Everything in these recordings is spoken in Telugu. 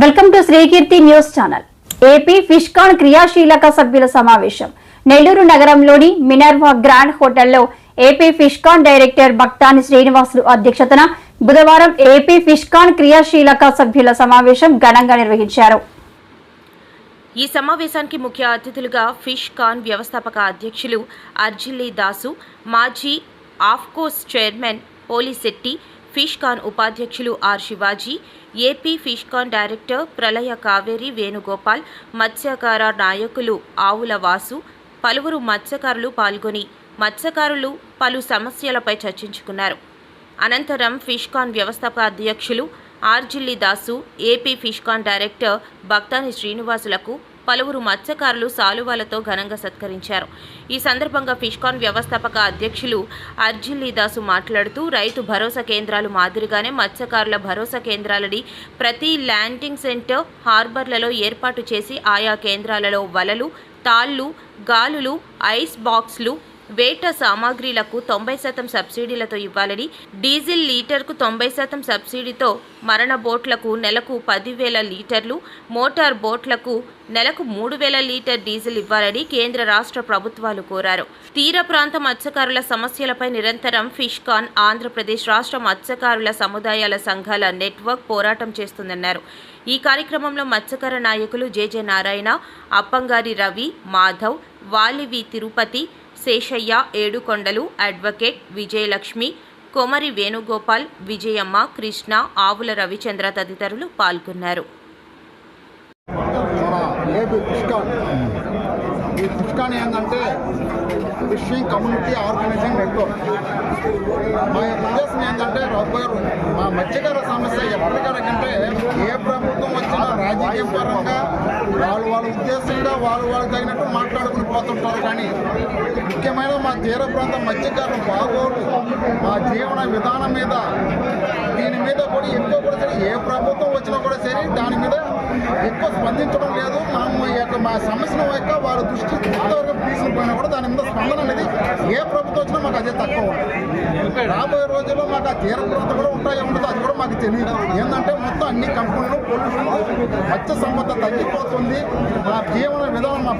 Welcome to Srikeerthi news channel. AP Fishcon క్రియాశీలక సభ్యుల సమావేశం. నెల్లూరు నగరంలోని మినర్వా గ్రాండ్ హోటల్లో AP Fishcon director Bhaktani Srinivasulu అధ్యక్షతన బుధవారం ఏపీ ఫిష్కాన్ క్రియాశీలక సభ్యుల సమావేశం ఘనంగా నిర్వహించారు. ఈ సమావేశానికి ముఖ్య అతిథులుగా ఫిష్ కాన్ వ్యవస్థాపక అధ్యక్షులు అర్జిల్లీ దాసు మాజీ ఆఫ్కోస్ చైర్మన్ పోలిశెట్టి ఫిష్కాన్ ఉపాధ్యక్షులు R Shivaji AP Fishcon director Pralaya Kaveri Venugopal మత్స్యకార నాయకులు ఆవుల వాసు పలువురు మత్స్యకారులు పాల్గొని మత్స్యకారులు పలు సమస్యలపై చర్చించుకున్నారు. అనంతరం ఫిష్కాన్ వ్యవస్థాపక అధ్యక్షులు Arjilli Dasu AP Fishcon director Bhaktani శ్రీనివాసులకు పలువురు మత్స్యకారులు సాలువాలతో ఘనంగా సత్కరించారు. ఈ సందర్భంగా ఫిష్కాన్ వ్యవస్థాపక అధ్యక్షులు అర్జిల్లీదాసు మాట్లాడుతూ రైతు భరోసా కేంద్రాలు మాదిరిగానే మత్స్యకారుల భరోసా కేంద్రాలని ప్రతి ల్యాండింగ్ సెంటర్ హార్బర్లలో ఏర్పాటు చేసి ఆయా కేంద్రాలలో వలలు తాళ్ళు గాలులు ఐస్ బాక్స్లు వేట సామాగ్రిలకు తొంభై శాతం సబ్సిడీలతో ఇవ్వాలని డీజిల్ లీటర్కు తొంభై శాతం సబ్సిడీతో మరణ బోట్లకు నెలకు పదివేల లీటర్లు మోటార్ బోట్లకు నెలకు మూడు వేల లీటర్ డీజిల్ ఇవ్వాలని కేంద్ర రాష్ట్ర ప్రభుత్వాలు కోరారు. తీర ప్రాంత మత్స్యకారుల సమస్యలపై నిరంతరం ఫిష్కాన్ ఆంధ్రప్రదేశ్ రాష్ట్ర మత్స్యకారుల సముదాయాల సంఘాల నెట్వర్క్ పోరాటం చేస్తుందన్నారు. ఈ కార్యక్రమంలో మత్స్యకార నాయకులు J J Narayana Appangari Ravi Madhav Valivi Tirupati Seshaiah Edukondalu advocate Vijayalakshmi Komari Venugopal Vijayamma Krishna Avula Ravichandra తదితరులు పాల్గొన్నారు. ఈ ఫిష్కాన్ ఏంటంటే ఫిషింగ్ కమ్యూనిటీ ఆర్గనైజింగ్ నెట్వర్క్ మా యొక్క ఉద్దేశం ఏంటంటే రబ్బరు మా మత్స్యకార సమస్య ఎప్పటికనకంటే ఏ రాజకీయ పరంగా వాళ్ళు వాళ్ళ ఉద్దేశంగా వాళ్ళు వాళ్ళకి తగినట్టు మాట్లాడుకుని పోతుంటారు కానీ ముఖ్యమైన మా తీర ప్రాంతం మత్స్యకారులు బాగోలు మా జీవన విధానం మీద దీని మీద కూడా ఎక్కువ కూడా సరే ఏ ప్రభుత్వం వచ్చినా కూడా సరే దాని మీద ఎక్కువ స్పందించడం లేదు. మనం ఈ యొక్క మా సమస్యను యొక్క వాళ్ళ దృష్టి ఎంతవరకు తీసుకుపోయినా కూడా దాని మీద స్పందన అనేది ఏ ప్రభుత్వం వచ్చినా మాకు అదే తక్కువ. ఉంటుంది రాబోయే రోజుల్లో మాకు ఆ తీర ప్రాంతం కూడా ఉంటాయో ఉండదు అది కూడా మాకు తెలియదు. ఏంటంటే మొత్తం అన్ని కంపెనీలు పొల్యూషన్ మత్స్య సంపద తగ్గిపోతుంది. మా జీవన విధానం మా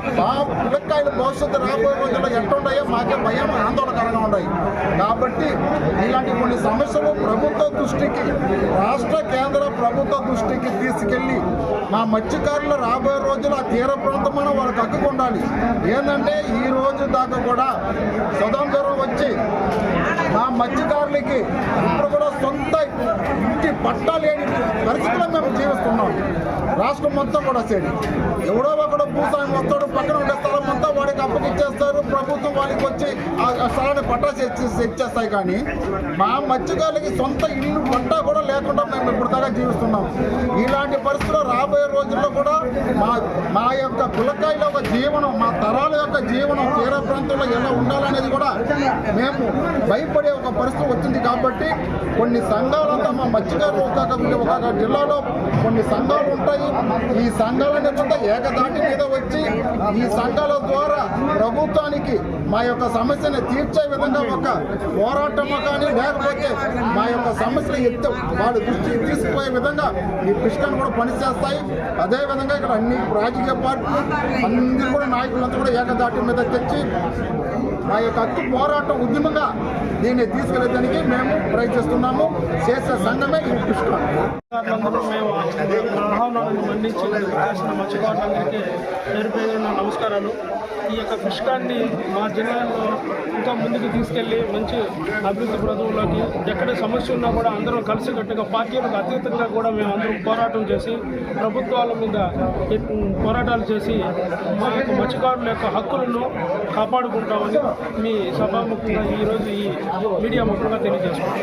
పిల్లకాయల భవిష్యత్తు రాబోయే రోజుల్లో ఎట్లుంటాయో మాకే భయం ఆందోళనకరంగా ఉన్నాయి కాబట్టి ఇలాంటి కొన్ని సమస్యలు ప్రభుత్వ దృష్టికి రాష్ట్ర కేంద్ర ప్రభుత్వ దృష్టికి తీసుకెళ్ళి మా మత్స్యకారులు రాబోయే రోజులు ఆ తీర ప్రాంతం మనం వాళ్ళకి హక్కుకు ఉండాలి ఏంటంటే ఈ రోజు దాకా కూడా స్వతంత్రం వచ్చి మా మత్స్యకారులకి ఇప్పుడు కూడా సొంత पट రాష్ట్రం మొత్తం కూడా సరే ఎవడో ఒకడు భూస్వామి వస్తాడు పక్కన ఉండే స్థలం అంతా వాడికి అప్పగిచ్చేస్తారు. ప్రభుత్వం వాళ్ళకి వచ్చి ఆ స్థలాన్ని పట్టా ఇచ్చేస్తాయి కానీ మా మత్స్యకారులకి సొంత ఇల్లు పట్టా కూడా లేకుండా మేము ఇప్పుడు దాకా జీవిస్తున్నాం. ఇలాంటి పరిస్థితుల్లో రాబోయే రోజుల్లో కూడా మా మా యొక్క పిల్లకాయల యొక్క జీవనం మా తరాల యొక్క జీవనం తీర ప్రాంతంలో ఎలా ఉండాలనేది కూడా మేము భయపడే ఒక పరిస్థితి వచ్చింది కాబట్టి కొన్ని సంఘాలంతా మా మత్స్యకారులు ఒక్కొక్క ఒక్కొక్క జిల్లాలో కొన్ని సంఘాలు ఉంటాయి. ఈ సంఘాలన్నీ కూడా ఏకదాటి మీద వచ్చి ఈ సంఘాల ద్వారా ప్రభుత్వానికి మా యొక్క సమస్యను తీర్చే విధంగా ఒక పోరాటము కానీ లేకపోతే మా యొక్క సమస్యలు ఎత్తు వాడు దృష్టికి తీసుకుపోయే విధంగా ఈ పిష్కన్ కూడా పనిచేస్తాయి. అదే విధంగా ఇక్కడ అన్ని రాజకీయ పార్టీలు అందరూ కూడా నాయకులంతా కూడా ఏకదాటి మీద తెచ్చి మా యొక్క హక్కు పోరాటం ఉద్యమంగా దీన్ని తీసుకెళ్ళడానికి మేము ప్రయత్నిస్తున్నాము. చేసే సంఘమే ఈ పిష్కన్ ఆహ్వానాలను మన్నించి చేసిన మత్స్యకారులందరికీ పేరు పేరున నమస్కారాలు. ఈ యొక్క కృష్ణాన్ని మా జిల్లాలో ఇంకా ముందుకు తీసుకెళ్ళి మంచి అభివృద్ధి పదవుల్లోకి ఎక్కడ సమస్య ఉన్నా కూడా అందరం కలిసికట్టుగా పార్టీలకు అతీతంగా కూడా మేము అందరం పోరాటం చేసి ప్రభుత్వాల మీద పోరాటాలు చేసి మా యొక్క మత్స్యకారుల యొక్క హక్కులను కాపాడుకుంటామని మీ సభాముఖంగా ఈరోజు ఈ మీడియా ముఖంగా తెలియజేస్తున్నాం